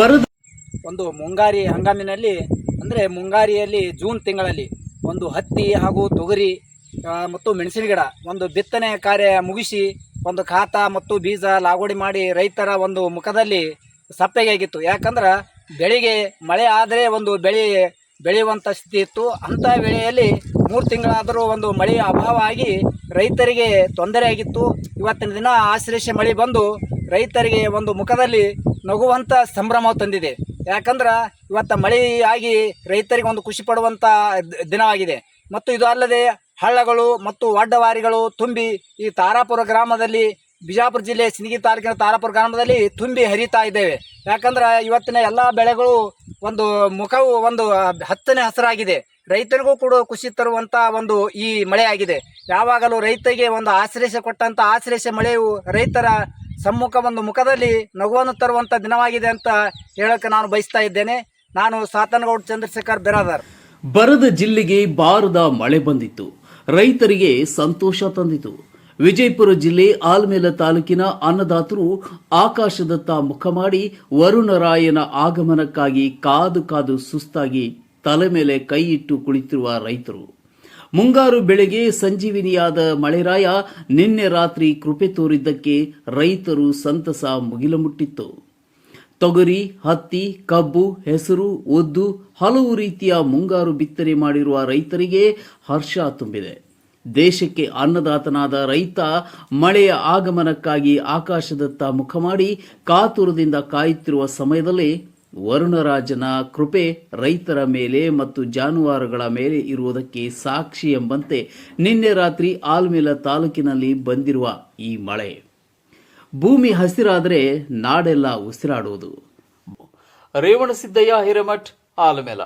ಬರದ. ಒಂದು ಮುಂಗಾರಿ ಹಂಗಾಮಿನಲ್ಲಿ, ಅಂದರೆ ಮುಂಗಾರಿಯಲ್ಲಿ ಜೂನ್ ತಿಂಗಳಲ್ಲಿ ಒಂದು ಹತ್ತಿ ಹಾಗೂ ತೊಗರಿ ಮತ್ತು ಮೆಣಸಿನ ಗಿಡ ಒಂದು ಬಿತ್ತನೆ ಕಾರ್ಯ ಮುಗಿಸಿ ಒಂದು ಖಾತ ಮತ್ತು ಬೀಜ ಲಾಗೋಡಿ ಮಾಡಿ ರೈತರ ಒಂದು ಮುಖದಲ್ಲಿ ಸಪ್ಪೆಗೆ ಆಗಿತ್ತು ಯಾಕಂದ್ರೆ ಬೆಳೆಗೆ ಮಳೆ ಆದರೆ ಒಂದು ಬೆಳೆ ಬೆಳೆಯುವಂಥ ಸ್ಥಿತಿ ಇತ್ತು. ಅಂಥ ವೇಳೆಯಲ್ಲಿ ಮೂರು ತಿಂಗಳಾದರೂ ಒಂದು ಮಳೆಯ ಅಭಾವ ಆಗಿ ರೈತರಿಗೆ ತೊಂದರೆ ಆಗಿತ್ತು. ಇವತ್ತಿನ ದಿನ ಆಶ್ಲೇಷ ಮಳೆ ಬಂದು ರೈತರಿಗೆ ಒಂದು ಮುಖದಲ್ಲಿ ನಗುವಂಥ ಸಂಭ್ರಮ ತಂದಿದೆ. ಯಾಕಂದ್ರೆ ಇವತ್ತು ಮಳೆಯಾಗಿ ರೈತರಿಗೆ ಒಂದು ಖುಷಿ ಪಡುವಂಥ ದಿನವಾಗಿದೆ ಮತ್ತು ಇದು ಅಲ್ಲದೆ ಹಳ್ಳಗಳು ಮತ್ತು ಅಡ್ಡವಾರಿಗಳು ತುಂಬಿ ಈ ತಾರಾಪುರ ಗ್ರಾಮದಲ್ಲಿ, ಬಿಜಾಪುರ ಜಿಲ್ಲೆ ಸಿನಿಗಿ ತಾಲೂಕಿನ ತಾರಾಪುರ ಗ್ರಾಮದಲ್ಲಿ ತುಂಬಿ ಹರಿತಾ ಇದ್ದೇವೆ. ಯಾಕಂದ್ರೆ ಇವತ್ತಿನ ಎಲ್ಲ ಬೆಳೆಗಳು ಒಂದು ಮುಖವು ಒಂದು ಹತ್ತನೇ ಹಸರಾಗಿದೆ. ರೈತರಿಗೂ ಕೂಡ ಖುಷಿ ತರುವಂಥ ಒಂದು ಈ ಮಳೆಯಾಗಿದೆ. ಯಾವಾಗಲೂ ರೈತರಿಗೆ ಒಂದು ಆಶ್ರಯ ಕೊಟ್ಟಂಥ ಆಶ್ರಯ ಮಳೆಯು ರೈತರ ಸಮ್ಮುಖ ಒಂದು ಮುಖದಲ್ಲಿ ನಗುವನ್ನು ತರುವಂಥ ದಿನವಾಗಿದೆ ಅಂತ ಹೇಳಕ್ಕೆ ನಾನು ಬಯಸ್ತಾ ಇದ್ದೇನೆ. ನಾನು ಸಾತನಗೌಡ ಚಂದ್ರಶೇಖರ್ ಬಿರಾದರ್. ಬರದ ಜಿಲ್ಲೆಗೆ ಬಾರದ ಮಳೆ ಬಂದಿತ್ತು. ರೈತರಿಗೆ ಸಂತೋಷ ತಂದಿತು. ವಿಜಯಪುರ ಜಿಲ್ಲೆ ಆಲ್ಮೇಲ ತಾಲೂಕಿನ ಅನ್ನದಾತರು ಆಕಾಶದತ್ತ ಮುಖ ಮಾಡಿ ವರುಣರಾಯನ ಆಗಮನಕ್ಕಾಗಿ ಕಾದು ಕಾದು ಸುಸ್ತಾಗಿ ತಲೆ ಮೇಲೆ ಕೈ ಕುಳಿತಿರುವ ರೈತರು. ಮುಂಗಾರು ಬೆಳೆಗೆ ಸಂಜೀವಿನಿಯಾದ ಮಳೆರಾಯ ನಿನ್ನೆ ರಾತ್ರಿ ಕೃಪೆ ತೋರಿದ್ದಕ್ಕೆ ರೈತರು ಸಂತಸ ಮುಗಿಲು ಮುಟ್ಟಿತ್ತು ತೊಗರಿ, ಹತ್ತಿ, ಕಬ್ಬು, ಹೆಸರು ಉದ್ದು ಹಲವು ರೀತಿಯ ಮುಂಗಾರು ಬಿತ್ತನೆ ಮಾಡಿರುವ ರೈತರಿಗೆ ಹರ್ಷ ತುಂಬಿದೆ. ದೇಶಕ್ಕೆ ಅನ್ನದಾತನಾದ ರೈತ ಮಳೆಯ ಆಗಮನಕ್ಕಾಗಿ ಆಕಾಶದತ್ತ ಮುಖ ಮಾಡಿ ಕಾತುರದಿಂದ ಕಾಯುತ್ತಿರುವ ಸಮಯದಲ್ಲಿ ವರುಣರಾಜನ ಕೃಪೆ ರೈತರ ಮೇಲೆ ಮತ್ತು ಜಾನುವಾರುಗಳ ಮೇಲೆ ಇರುವುದಕ್ಕೆ ಸಾಕ್ಷಿ ಎಂಬಂತೆ ನಿನ್ನೆ ರಾತ್ರಿ ಆಲ್ಮೇಲ ತಾಲೂಕಿನಲ್ಲಿ ಬಂದಿರುವ ಈ ಮಳೆ. ಭೂಮಿ ಹಸಿರಾದರೆ ನಾಡೆಲ್ಲ ಉಸಿರಾಡುವುದು. ರೇವಣಸಿದ್ದಯ್ಯ ಹಿರೇಮಠ್, ಆಲಮೇಲ.